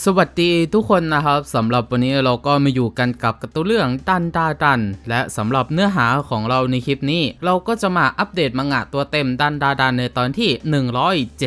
สวัสดีทุกคนนะครับสำหรับวันนี้เราก็มาอยู่กันกับกร์ตูนเรื่องดันดาดัน และสำหรับเนื้อหาของเราในคลิปนี้ เราก็จะมาอัปเดตมังงะตัวเต็มดันดาดันในตอนที่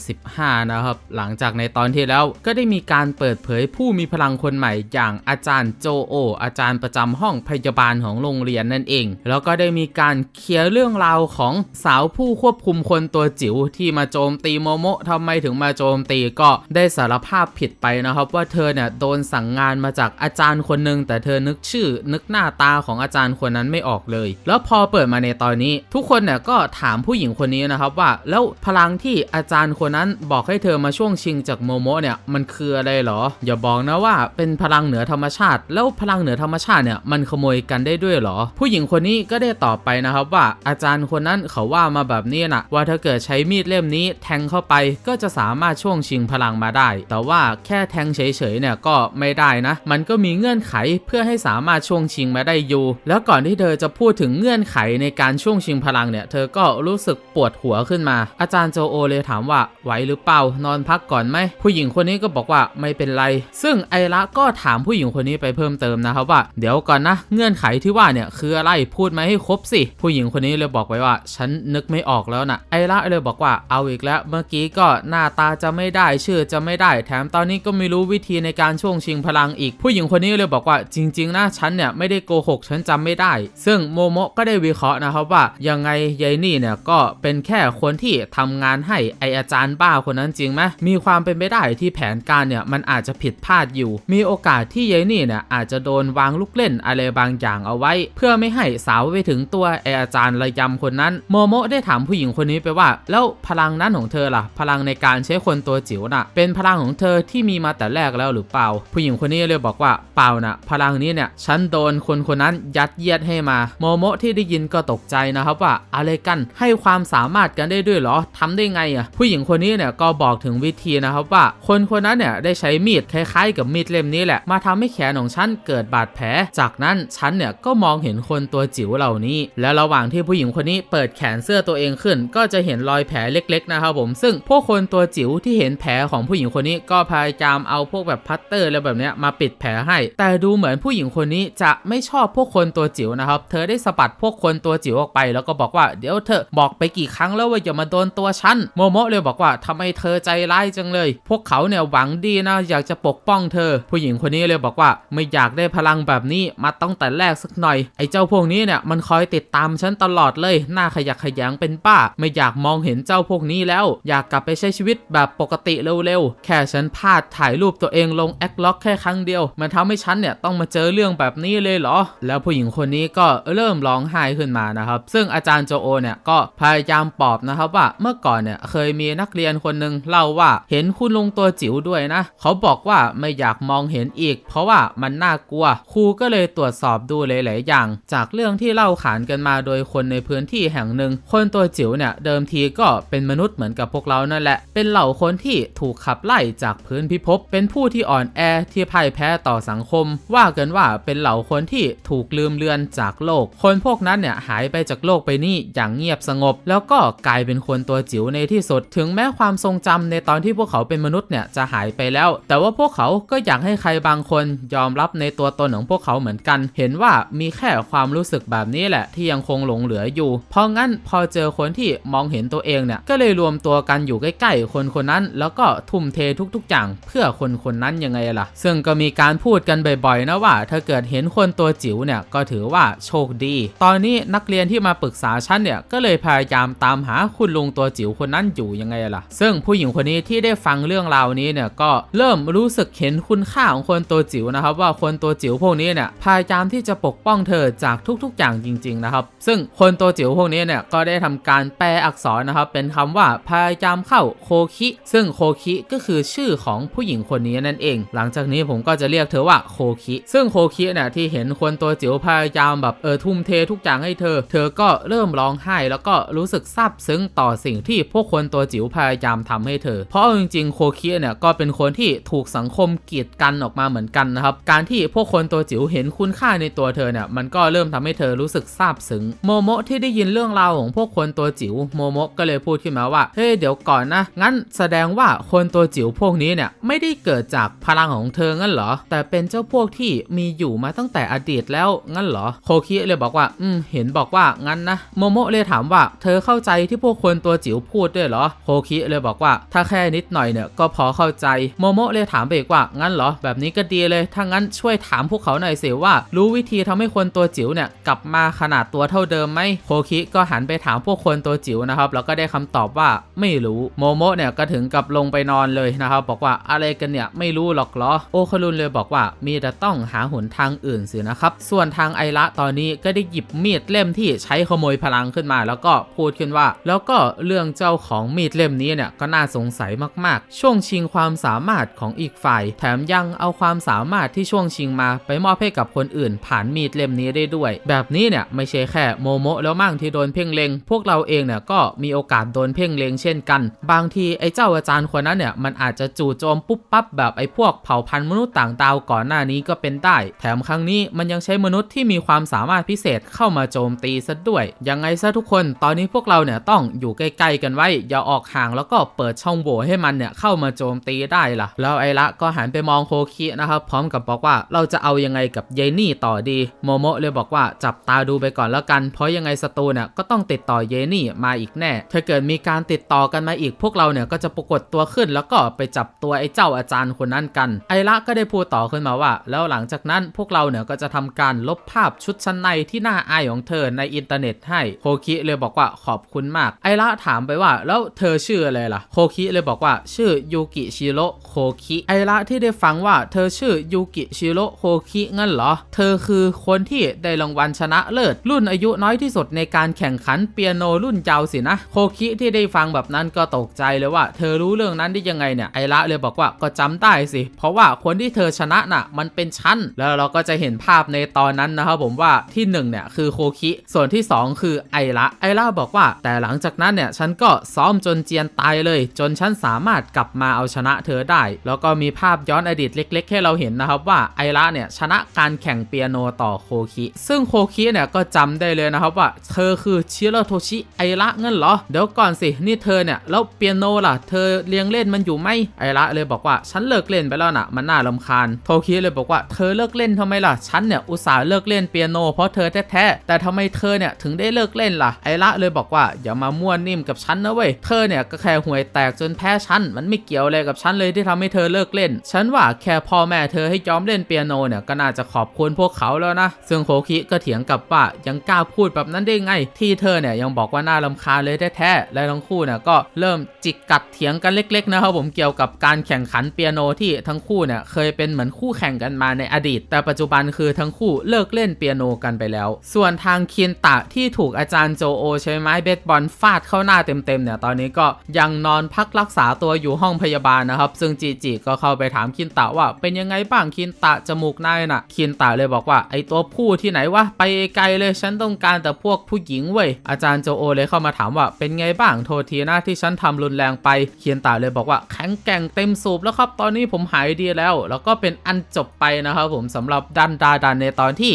175 นะครับ หลังจากในตอนที่แล้วก็ได้มีการเปิดเผยผู้มีพลังคนใหม่อย่างอาจารย์โจโอ อาจารย์ประจำห้องพยาบาลของโรงเรียนนั่นเอง แล้วก็ได้มีการเคลียร์เรื่องราวของสาวผู้ควบคุมคนตัวจิ๋วที่มาโจมตีโมโมะทำไมถึงมาโจมตีก็ได้สารภาพผิดไปนะครับว่าเธอเนี่ยโดนสั่งงานมาจากอาจารย์คนหนึ่งแต่เธอนึกชื่อ นึกหน้าตาของอาจารย์คนนั้นไม่ออกเลย แล้วพอเปิดมาในตอนนี้ ทุกคนเนี่ยก็ถามผู้หญิงคนนี้นะครับว่า แล้วพลังที่อาจารย์คนนั้นบอกให้เธอมาช่วงชิงจากโมโมะเนี่ยมันคืออะไรเหรอ อย่าบอกนะว่าเป็นพลังเหนือธรรมชาติ แล้วพลังเหนือธรรมชาติเนี่ยมันขโมยกันได้ด้วยเหรอ ผู้หญิงคนนี้ก็ได้ตอบไปนะครับว่า อาจารย์คนนั้นเขาว่ามาแบบนี้นะว่าถ้าเกิดใช้มีดเล่มนี้แทงเข้าไปก็จะสามารถช่วงชิงพลังมาได้ แต่ว่าแค่แทงเฉยๆเนี่ยก็ไม่ได้นะ มันก็มีเงื่อนไขเพื่อให้สามารถช่วงชิงมาได้อยู่ แล้วก่อนที่เธอจะพูดถึงเงื่อนไขในการช่วงชิงพลังเนี่ย เธอก็รู้สึกปวดหัวขึ้นมา อาจารย์โจโอเลยถามว่าไหวหรือเปล่านอนพักก่อนไหมผู้หญิงคนนี้ก็บอกว่าไม่เป็นไร ซึ่งไอระก็ถามผู้หญิงคนนี้ไปเพิ่มเติมนะครับว่า เดี๋ยวก่อนนะเงื่อนไขที่ว่าเนี่ยคืออะไรพูดมาให้ครบสิ ผู้หญิงคนนี้เลยบอกไปว่า ฉันนึกไม่ออกแล้วนะไอระเลยบอกว่าเอาอีกแล้ว เมื่อกี้ก็หน้าตาจะไม่ได้ชื่อจะไม่ได้แถมตอนนี้ก็ไม่รู้วิธีในการช่วงชิงพลังอีก ผู้หญิงคนนี้เลยบอกว่าจริง ๆ นะฉันเนี่ยไม่ได้โกหกฉันจำไม่ได้ ซึ่งโมโมะก็ได้วิเคราะห์นะครับว่ายังไงยายนี่เนี่ยก็เป็นแค่คนที่ทำงานให้ไออาจารย์บ้าคนนั้นจริงไหมมีความเป็นไปได้ที่แผนการเนี่ยมันอาจจะผิดพลาดอยู่ มีโอกาสที่ยายนี่เนี่ยอาจจะโดนวางลูกเล่นอะไรบางอย่างเอาไว้ เพื่อไม่ให้สาวไปถึงตัวไออาจารย์ระยำคนนั้น โมโมะได้ถามผู้หญิงคนนี้ไปว่า แล้วพลังนั้นของเธอล่ะ พลังในการใช้คนตัวจิ๋วน่ะ เป็นพลังของเธอที่มีมาแต่แรกแล้วหรือเปล่า ผู้หญิงคนนี้เลยบอกว่าเปล่านะพลังนี้เนี่ยฉันโดนคนคนนั้นยัดเยียดให้มา โมโมะที่ได้ยินก็ตกใจนะครับว่าอะไรกันให้ความสามารถกันได้ด้วยเหรอทำได้ไงอะผู้หญิงคนนี้เนี่ยก็บอกถึงวิธีนะครับว่า คนคนนั้นเนี่ยได้ใช้มีดคล้ายๆ กับมีดเล่มนี้แหละมาทำให้แขนของฉันเกิดบาดแผล จากนั้นฉันเนี่ยก็มองเห็นคนตัวจิ๋วเหล่านี้ และระหว่างที่ผู้หญิงคนนี้เปิดแขนเสื้อตัวเองขึ้น ก็จะเห็นรอยแผลเล็ก ๆนะครับผม ซึ่งพวกคนตัวจิ๋วที่เห็นแผลของผู้หญิงคนนี้ก็พยายามเอาาพวกแบบพัตเตอร์อะไรแบบเนี้ยมาปิดแผลให้ แต่ดูเหมือนผู้หญิงคนนี้จะไม่ชอบพวกคนตัวจิ๋วนะครับ เธอได้สะบัดพวกคนตัวจิ๋วออกไป แล้วก็บอกว่าเดี๋ยวเธอบอกไปกี่ครั้งแล้วว่าอย่ามาโดนตัวฉันโมโมะเลยบอกว่าทำไมเธอใจร้ายจังเลย พวกเขาเนี่ยหวังดีนะอยากจะปกป้องเธอ ผู้หญิงคนนี้เลยบอกว่าไม่อยากได้พลังแบบนี้มาตั้งแต่แรกสักหน่อยไอ้เจ้าพวกนี้เนี่ยมันคอยติดตามฉันตลอดเลยหน้าขยักขยงเป็นป้า ไม่อยากมองเห็นเจ้าพวกนี้แล้ว อยากกลับไปใช้ชีวิตแบบปกติเร็วๆแค่ฉันพลาดถ่ายรูปูปตัวเองลงแอคล็อกแค่ครั้งเดียว มันทำให้ฉันเนี่ยต้องมาเจอเรื่องแบบนี้เลยเหรอ แล้วผู้หญิงคนนี้ก็เริ่มร้องไห้ขึ้นมานะครับ ซึ่งอาจารย์โจโอเนี่ยก็พยายามปอบนะครับว่าเมื่อก่อนเนี่ยเคยมีนักเรียนคนหนึ่งเล่าว่าเห็นคุณลุงตัวจิ๋วด้วยนะ เขาบอกว่าไม่อยากมองเห็นอีก เพราะว่ามันน่ากลัว ครูก็เลยตรวจสอบดูหลาย ๆ อย่าง จากเรื่องที่เล่าขานกันมาโดยคนในพื้นที่แห่งหนึ่ง คนตัวจิ๋วเนี่ยเดิมทีก็เป็นมนุษย์เหมือนกับพวกเรานั่นแหละ เป็นเหล่าคนที่ถูกขับไล่จากพื้นพิภพเเป็นผู้ที่อ่อนแอที่พ่ายแพ้ต่อสังคม ว่ากันว่าเป็นเหล่าคนที่ถูกลืมเลือนจากโลก คนพวกนั้นเนี่ยหายไปจากโลกไปนี่อย่างเงียบสงบ แล้วก็กลายเป็นคนตัวจิ๋วในที่สุด ถึงแม้ความทรงจำในตอนที่พวกเขาเป็นมนุษย์เนี่ยจะหายไปแล้ว แต่ว่าพวกเขาก็อยากให้ใครบางคนยอมรับในตัวตนของพวกเขาเหมือนกัน เห็นว่ามีแค่ความรู้สึกแบบนี้แหละ ที่ยังคงหลงเหลืออยู่ เพราะงั้นพอเจอคนที่มองเห็นตัวเองเนี่ยก็เลยรวมตัวกันอยู่ใกล้ๆ คนคนนั้น แล้วก็ทุ่มเททุกๆอย่างเพื่อคนคนนั้นยังไงล่ะ ซึ่งก็มีการพูดกันบ่อยๆนะว่า ถ้าเกิดเห็นคนตัวจิ๋วเนี่ยก็ถือว่าโชคดี ตอนนี้นักเรียนที่มาปรึกษาฉันเนี่ยก็เลยพยายามตามหาคุณลุงตัวจิ๋วคนนั้นอยู่ยังไงล่ะ ซึ่งผู้หญิงคนนี้ที่ได้ฟังเรื่องราวนี้เนี่ยก็เริ่มรู้สึกเห็นคุณค่าของคนตัวจิ๋วนะครับ ว่าคนตัวจิ๋วพวกนี้เนี่ยพยายามที่จะปกป้องเธอจากทุกๆอย่างจริง ๆนะครับ ซึ่งคนตัวจิ๋วพวกนี้เนี่ยก็ได้ทำการแปลอักษรนะครับ เป็นคำว่าพยายามเข้าโคคิ ซึ่งโคคิก็คือชื่อของผู้หญิงคนนี้นั่นเอง หลังจากนี้ผมก็จะเรียกเธอว่าโคคิ ซึ่งโคคิเนี่ยที่เห็นคนตัวจิ๋วพยายามแบบเออทุ่มเททุกอย่างให้เธอ เธอก็เริ่มร้องไห้ แล้วก็รู้สึกซาบซึ้งต่อสิ่งที่พวกคนตัวจิ๋วพยายามทำให้เธอ เพราะจริงๆโคคิเนี่ยก็เป็นคนที่ถูกสังคมกีดกันออกมาเหมือนกันนะครับ การที่พวกคนตัวจิ๋วเห็นคุณค่าในตัวเธอเนี่ยมันก็เริ่มทำให้เธอรู้สึกซาบซึ้งโมโมะที่ได้ยินเรื่องราวของพวกคนตัวจิ๋วโมโมะก็เลยพูดขึ้นมาว่าเฮ้ยเดี๋ยวก่อนนะงั้นแสดงว่าคนตัวจิ๋วพวกนี้เนี่ยไม่ได้เกิดจากพลังของเธองั้นเหรอ แต่เป็นเจ้าพวกที่มีอยู่มาตั้งแต่อดีตแล้วงั้นเหรอ โคคิเลยบอกว่า อืม เห็นบอกว่างั้นนะ โมโมะเลยถามว่า เธอเข้าใจที่พวกคนตัวจิ๋วพูดด้วยเหรอ โคคิเลยบอกว่า ถ้าแค่นิดหน่อยเนี่ยก็พอเข้าใจ โมโมะเลยถามไปอีกว่า งั้นเหรอ แบบนี้ก็ดีเลย ถ้างั้นช่วยถามพวกเขาหน่อยสิว่า รู้วิธีทำให้คนตัวจิ๋วเนี่ยกลับมาขนาดตัวเท่าเดิมไหม โคคิก็หันไปถามพวกคนตัวจิ๋วนะครับ แล้วก็ได้คำตอบว่าไม่รู้ โมโมะเนี่ยก็ถึงกับลงไปนอนเลยนะครับ บอกว่าอะไรกันเนี่ยไม่รู้หรอกเหรอ โอคารุนเลยบอกว่ามีแต่ต้องหาหนทางอื่นสินะครับ ส่วนทางไอระตอนนี้ก็ได้หยิบมีดเล่มที่ใช้ขโมยพลังขึ้นมา แล้วก็พูดขึ้นว่า แล้วก็เรื่องเจ้าของมีดเล่มนี้เนี่ยก็น่าสงสัยมากๆ ช่วงชิงความสามารถของอีกฝ่าย แถมยังเอาความสามารถที่ช่วงชิงมาไปมอบให้กับคนอื่น ผ่านมีดเล่มนี้ได้ด้วย แบบนี้เนี่ยไม่ใช่แค่โมโมะแล้วมั่งที่โดนเพ่งเลงพวกเราเองเนี่ยก็มีโอกาสโดนเพ่งเลงเช่นกัน บางทีไอ้เจ้าอาจารย์คนนั้นเนี่ยมันอาจจะจู่โจมปุ๊บปั๊บแบบไอ้พวกเผ่าพันธุ์มนุษย์ต่างดาวก่อนหน้านี้ก็เป็นได้ แถมครั้งนี้มันยังใช้มนุษย์ที่มีความสามารถพิเศษเข้ามาโจมตีซะด้วย ยังไงซะทุกคน ตอนนี้พวกเราเนี่ยต้องอยู่ใกล้ๆกันไว้ อย่าออกห่างแล้วก็เปิดช่องโหว่ให้มันเนี่ยเข้ามาโจมตีได้ล่ะ แล้วไอ้ละก็หันไปมองโคคินะครับ พร้อมกับบอกว่าเราจะเอายังไงกับเยนี่ต่อดีโมโมะเลยบอกว่าจับตาดูไปก่อนแล้วกัน เพราะยังไงศัตรูเนี่ยก็ต้องติดต่อเยนี่มาอีกแน่ถ้าเกิดมีการติดต่อกันมาอีกพวกเราเนี่ยก็จะปรากฏตัวขึ้นแล้วก็ไปจับตัวไอ้เจ้าอาจารย์คนนั้นกัน ไอละก็ได้พูดต่อขึ้นมาว่า แล้วหลังจากนั้นพวกเราเนี่ยก็จะทำการลบภาพชุดชั้นในที่น่าอายของเธอในอินเทอร์เน็ตให้โคคิเลยบอกว่าขอบคุณมาก ไอละถามไปว่า แล้วเธอชื่ออะไรล่ะโคคิเลยบอกว่า ชื่อยูกิชิโร่โคคิไอละที่ได้ฟังว่าเธอชื่อยูกิชิโร่โคคิงั้นเหรอ เธอคือคนที่ได้รางวัลชนะเลิศ รุ่นอายุน้อยที่สุดในการแข่งขันเปียโนรุ่นเยาว์สินะ โคคิที่ได้ฟังแบบนั้นก็ตกใจเลยว่า เธอรู้เรื่องนั้นได้ยังไงเนี่ยไอละเลยบอกว่าก็จำได้สิ เพราะว่าคนที่เธอชนะน่ะ มันเป็นฉันแล้วเราก็จะเห็นภาพในตอนนั้นนะครับผมว่าที่หนึ่งเนี่ยคือโคคิ ส่วนที่สองคือไอละไอละบอกว่า แต่หลังจากนั้นเนี่ยฉันก็ซ้อมจนเจียนตายเลย จนฉันสามารถกลับมาเอาชนะเธอได้ แล้วก็มีภาพย้อนอดีตเล็ก ๆ ให้เราเห็นนะครับว่าไอละเนี่ยชนะการแข่งเปียโนต่อโคคิ ซึ่งโคคิเนี่ยก็จำได้เลยนะครับว่า เธอคือชิโรโทชิไอละเงั้นเหรอ เดี๋ยวก่อนสิ นี่เธอเนี่ยแล้วเปียโนล่ะ เธอเลี้ยงเล่นมันอยู่ไหมไอละเลยบอกว่าฉันเลิกเล่นไปแล้วนะมันน่ารำคาญ โทคิเลยบอกว่าเธอเลิกเล่นทำไมล่ะ ฉันเนี่ยอุตส่าห์เลิกเล่นเปียโนเพราะเธอแท้ๆ แต่ทำไมเธอเนี่ยถึงได้เลิกเล่นล่ะ ไอละเลยบอกว่าอย่ามามั่วนิ่มกับฉันนะเว้ย เธอเนี่ยก็แค่ห่วยแตกจนแพ้ฉัน มันไม่เกี่ยวอะไรกับฉันเลยที่ทำให้เธอเลิกเล่น ฉันว่าแค่พ่อแม่เธอให้ยอมเล่นเปียโนเนี่ยก็น่าจะขอบคุณพวกเขาแล้วนะ ซึ่งโคคิก็เถียงกับว่ายังกล้าพูดแบบนั้นได้ไง ที่เธอเนี่ยยังบอกว่าน่ารำคาญเลยแท้ๆ และทั้งคู่เนี่ยก็เริ่มจิกกัดเถียงกันเล็ก ๆ นะครับผมเกี่ยวกับการแข่งขันเปียโนที่ทั้งคู่เนี่ยเคยเป็นเหมือนคู่แข่งกันมาในอดีต แต่ปัจจุบันคือทั้งคู่เลิกเล่นเปียโนกันไปแล้ว ส่วนทางเคียนตะที่ถูกอาจารย์โจโอใช้ไม้เบสบอลฟาดเข้าหน้าเต็มๆเนี่ยตอนนี้ก็ยังนอนพักรักษาตัวอยู่ห้องพยาบาลนะครับ ซึ่งจีจีก็เข้าไปถามคินตะว่าเป็นยังไงบ้างคินตะจมูกนายน่ะคินตะเลยบอกว่าไอตัวผู้ที่ไหนวะไปไกลเลยฉันต้องการแต่พวกผู้หญิงเว้ยอาจารย์โจโอเลยเข้ามาถามว่าเป็นไงบ้างโทษทีนะที่ฉันทำรุนแรงไปเคียนตะเลยบอกว่าแข็งแกร่งเต็มสูบแล้วคับตอนนี้ผมหายดีแล้ว แล้วก็เป็นอันจบไปนะครับผมสำหรับดันดาดันในตอนที่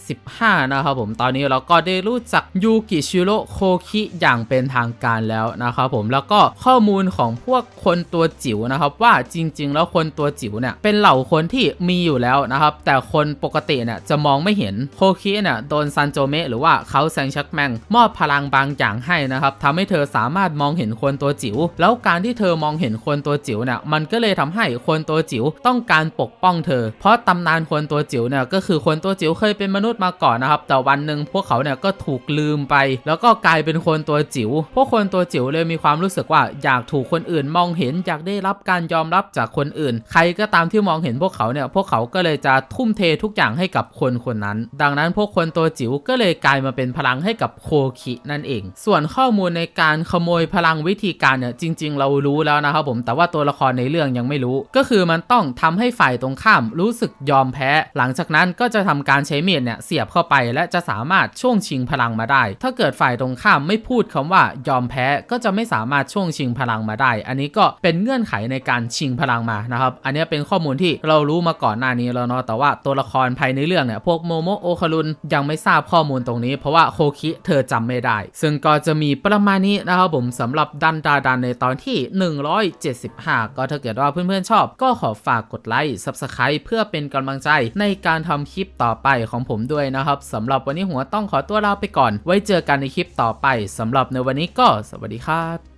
175 นะครับผมตอนนี้เราก็ได้รู้จักยูกิชิโร่โคคิอย่างเป็นทางการแล้วนะครับผมแล้วก็ข้อมูลของพวกคนตัวจิ๋วนะครับว่าจริง ๆ แล้วคนตัวจิ๋วเนี่ยเป็นเหล่าคนที่มีอยู่แล้วนะครับแต่คนปกติเนี่ยจะมองไม่เห็นโคคิเนี่ยโดนซันโจเมะหรือว่าเขาแซงชักแมงมอบพลังบางอย่างให้นะครับทำให้เธอสามารถมองเห็นคนตัวจิ๋วแล้วการที่เธอมองเห็นคนตัวจิ๋วเนี่ยมันก็เลยทำให้คนตัวจิ๋วต้องการปกป้องเธอ เพราะตำนานคนตัวจิ๋วเนี่ยก็คือคนตัวจิ๋วเคยเป็นมนุษย์มาก่อนนะครับ แต่วันหนึ่งพวกเขาเนี่ยก็ถูกลืมไป แล้วก็กลายเป็นคนตัวจิ๋ว พวกคนตัวจิ๋วเลยมีความรู้สึกว่าอยากถูกคนอื่นมองเห็นอยากได้รับการยอมรับจากคนอื่น ใครก็ตามที่มองเห็นพวกเขาเนี่ย พวกเขาก็เลยจะทุ่มเททุกอย่างให้กับคนคนนั้น ดังนั้นพวกคนตัวจิ๋วก็เลยกลายมาเป็นพลังให้กับโคคินั่นเอง ส่วนข้อมูลในการขโมยพลังวิธีการเนี่ยจริง ๆ เรารู้แล้วนะครับผม แต่ว่าตัวละครในเรื่องยังไม่รู้ ก็คือมันต้องทำให้ฝ่ายตรงข้ามรู้สึกยอมแพ้ หลังจากนั้นก็จะทำการใช้มีดเนี่ยเสียบเข้าไป และจะสามารถช่วงชิงพลังมาได้ ถ้าเกิดฝ่ายตรงข้ามไม่พูดคำว่ายอมแพ้ก็จะไม่สามารถช่วงชิงพลังมาได้ อันนี้ก็เป็นเงื่อนไขในการชิงพลังมานะครับ อันนี้เป็นข้อมูลที่เรารู้มาก่อนหน้านี้แล้วเนาะ แต่ว่าตัวละครภายในเรื่องเนี่ยพวกโมโมโอคารุนยังไม่ทราบข้อมูลตรงนี้ เพราะว่าโคคิเธอจำไม่ได้ ซึ่งก็จะมีประมาณนี้นะครับผมสำหรับดันดาดันในตอนที่ 175 ก็ก็ถ้าเกิดว่าเพื่อนๆชอบ ก็ขอฝากกดไลค์ Subscribe เพื่อเป็นกำลังใจในการทำคลิปต่อไปของผมด้วยนะครับสำหรับวันนี้หัวต้องขอตัวลาไปก่อน ไว้เจอกันในคลิปต่อไปสำหรับในวันนี้ก็สวัสดีครับ